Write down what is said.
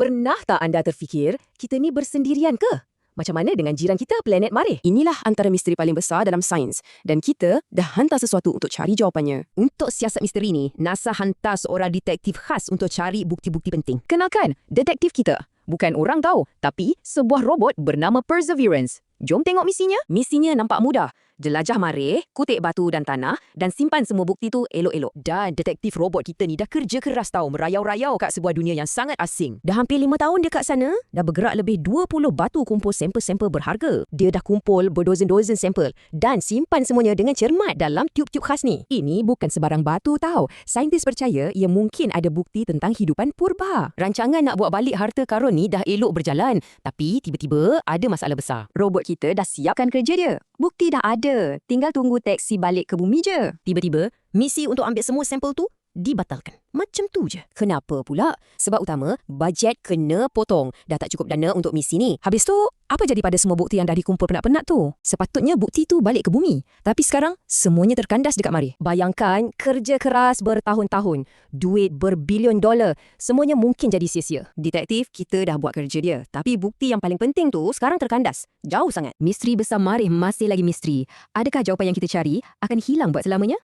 Pernah tak anda terfikir, kita ni bersendirian ke? Macam mana dengan jiran kita, planet Marih? Inilah antara misteri paling besar dalam sains dan kita dah hantar sesuatu untuk cari jawapannya. Untuk siasat misteri ni, NASA hantar seorang detektif khas untuk cari bukti-bukti penting. Kenalkan, detektif kita. Bukan orang tahu, tapi sebuah robot bernama Perseverance. Jom tengok misinya. Misinya nampak mudah. Jelajah Marih, kutip batu dan tanah dan simpan semua bukti tu elok-elok. Dan detektif robot kita ni dah kerja keras tau merayau-rayau kat sebuah dunia yang sangat asing. Dah hampir lima tahun dekat sana, dah bergerak lebih 20 batu kumpul sampel-sampel berharga. Dia dah kumpul berdozen-dozen sampel dan simpan semuanya dengan cermat dalam tiub-tiub khas ni. Ini bukan sebarang batu tau. Saintis percaya ia mungkin ada bukti tentang hidupan purba. Rancangan nak buat balik harta karun ni dah elok berjalan. Tapi tiba-tiba ada masalah besar. Robot kita dah siapkan kerja dia. Bukti dah ada. Tinggal tunggu teksi balik ke bumi je. Tiba-tiba, misi untuk ambil semua sampel tu dibatalkan. Macam tu je. Kenapa pula? Sebab utama, bajet kena potong. Dah tak cukup dana untuk misi ni. Habis tu, apa jadi pada semua bukti yang dah dikumpul penat-penat tu? Sepatutnya bukti tu balik ke bumi. Tapi sekarang, semuanya terkandas dekat mari. Bayangkan, kerja keras bertahun-tahun. Duit berbilion dolar. Semuanya mungkin jadi sia-sia. Detektif, kita dah buat kerja dia. Tapi bukti yang paling penting tu sekarang terkandas. Jauh sangat. Misteri besar Marih masih lagi misteri. Adakah jawapan yang kita cari akan hilang buat selamanya?